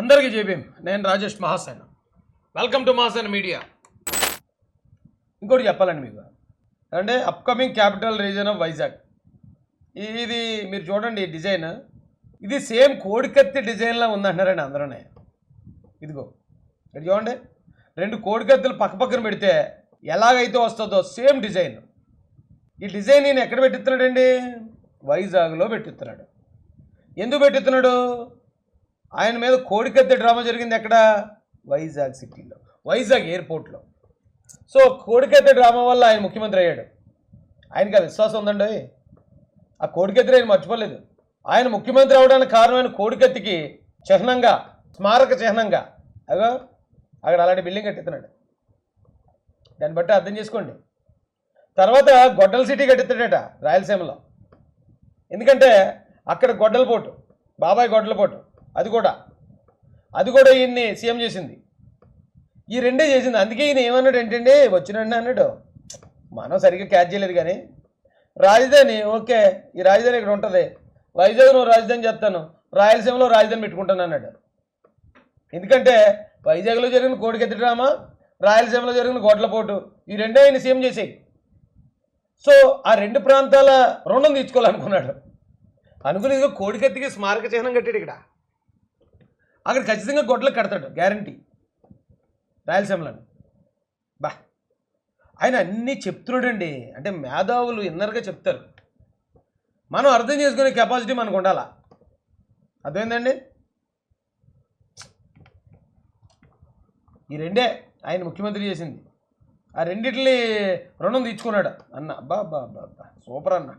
అందరికీ జేబీఎం నేను Rajesh Mahasena. Welcome to Mahasena media ఇంకోటి చెప్పాలండి మీకు. అంటే upcoming capital region of Vizag ఇది మీరు చూడండి డిజైన్ ఇది సేమ్ కోడికత్తి డిజైన్లా ఉందంటున్నారండి అందరూనే. ఇదిగో ఇది చూడండి. రెండు కోడికత్తులు పక్కపక్కన పెడితే ఎలాగైతే వస్తుందో సేమ్ డిజైన్ ఈ డిజైన్ నేను ఎక్కడ పెట్టిస్తున్నాడండి? వైజాగ్లో పెట్టిస్తున్నాడు. ఎందుకు పెట్టిస్తున్నాడు? ఆయన మీద కోడికత్తి డ్రామా జరిగింది ఎక్కడ? వైజాగ్ సిటీలో వైజాగ్ ఎయిర్పోర్ట్లో. సో కోడికత్తి డ్రామా వల్ల ఆయన ముఖ్యమంత్రి అయ్యాడు. ఆయనకి ఆ విశ్వాసం ఉందండి. ఆ కోడికత్తిని ఆయన మర్చిపోలేదు. ఆయన ముఖ్యమంత్రి అవడానికి కారణమైన కోడికత్తికి చిహ్నంగా స్మారక చిహ్నంగా అగో అక్కడ అలాంటి బిల్డింగ్ కట్టిస్తున్నాడు. దాన్ని బట్టి అర్థం చేసుకోండి. తర్వాత గొడ్డల సిటీ కట్టిస్తాడట రాయలసీమలో. ఎందుకంటే అక్కడ గొడ్డల పోటు బాబాయ్ గొడ్డల పోటు. అది కూడా. అది కూడా ఈయన్ని సీఎం చేసింది. ఈ రెండే చేసింది. అందుకే ఈయన ఏమన్నాడు ఏంటండి వచ్చినండి అన్నాడు. మనం సరిగ్గా క్యాచ్ చేయలేదు కానీ రాజధాని ఓకే ఈ రాజధాని ఇక్కడ ఉంటుంది. వైజాగ్ నువ్వు రాజధాని చేస్తాను. రాయలసీమలో రాజధాని పెట్టుకుంటాను అన్నాడు. ఎందుకంటే వైజాగ్లో జరిగిన కోడికెత్తి డ్రామా రాయలసీమలో జరిగిన గొడ్లపోటు ఈ రెండే ఆయన సీఎం చేసేయి. సో ఆ రెండు ప్రాంతాల రుణం తీర్చుకోవాలనుకున్నాడు అనుకుని ఇదిగో కోడికత్తికి స్మారక చిహ్నం కట్టాడు ఇక్కడ. అక్కడ ఖచ్చితంగా గొడ్లకు కడతాడు గ్యారంటీ రాయలసీమలో బా. ఆయన అన్నీ చెప్తున్నాడండి. అంటే మేధావులు ఇన్నర్గా చెప్తారు. మనం అర్థం చేసుకునే కెపాసిటీ మనకు ఉండాలా? అర్థమైందండి? ఈ రెండే ఆయన ముఖ్యమంత్రి చేసింది. ఆ రెండిటిని రుణం తీర్చుకున్నాడు. అన్న. అబ్బా అబ్బా అబ్బా అబ్బా. సూపర్ అన్న.